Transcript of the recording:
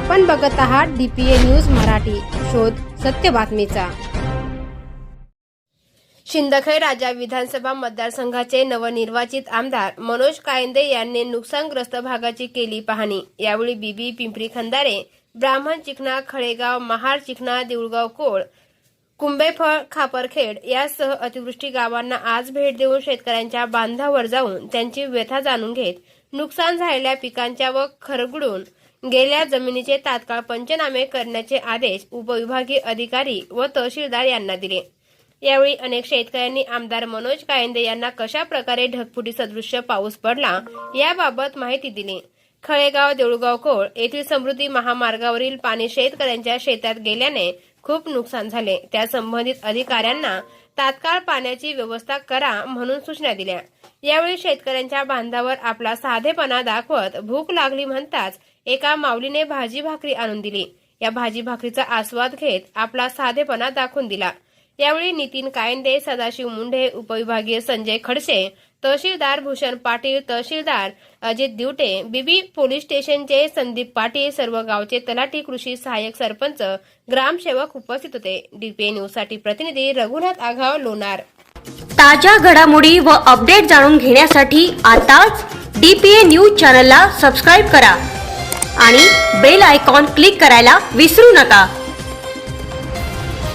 आपण बघत आहात डीपीए न्यूज मराठी. शोध सत्य बातमीचा. शिंदखेड राजा विधानसभा मतदारसंघाचे नवनिर्वाचित आमदार मनोज कायंदे यांनी नुकसानग्रस्त भागाची केली पाहणी. यावेळी बीबी पिंपरी खंदारे ब्राह्मण चिखना खळेगाव महार चिकणा देऊळगाव कोळ कुंभेफळ खापरखेड यासह अतिवृष्टी गावांना आज भेट देऊन शेतकऱ्यांच्या बांधावर जाऊन त्यांची व्यथा जाणून घेत नुकसान झालेल्या पिकांच्या व खरगडून गेल्या जमिनीचे तात्काळ पंचनामे करण्याचे आदेश उपविभागीय अधिकारी व तहसीलदार यांना दिले. यावेळी अनेक शेतकऱ्यांनी आमदार मनोज कायंदे यांना कशा प्रकारे ढगफुटी सदृश्य पाऊस पडला याबाबत माहिती दिली. खळेगाव देऊळगाव कोळ येथील समृद्धी महामार्गावरील पाणी शेतकऱ्यांच्या शेतात गेल्याने खूप नुकसान झाले. त्या संबंधित अधिकाऱ्यांना तात्काळ पाण्याची व्यवस्था करा म्हणून सूचना दिल्या. यावेळी शेतकऱ्यांच्या बांधावर आपला साधेपणा दाखवत भूक लागली म्हणताच एका माऊलीने भाजी भाकरी आणून दिली. या भाजी भाकरीचा आस्वाद घेत आपला साधेपणा दाखवून दिला. यावेळी नितीन कायंदे सदाशिव मुंढे उपविभागीय संजय खडसे तहसीलदार भूषण पाटील तहसीलदार अजित दिवटे बीबी पोलीस स्टेशनचे संदीप पाटील सर्व गावचे तलाठी कृषी सहाय्यक सरपंच ग्रामसेवक उपस्थित होते. डीपीए न्यूजसाठी प्रतिनिधी रघुनाथ आघाव लोणार. ताज्या घडामोडी व अपडेट जाणून घेण्यासाठी आताच डीपीए न्यूज चॅनलला सबस्क्राईब करा आणि बेल आयकॉन क्लिक करायला विसरू नका.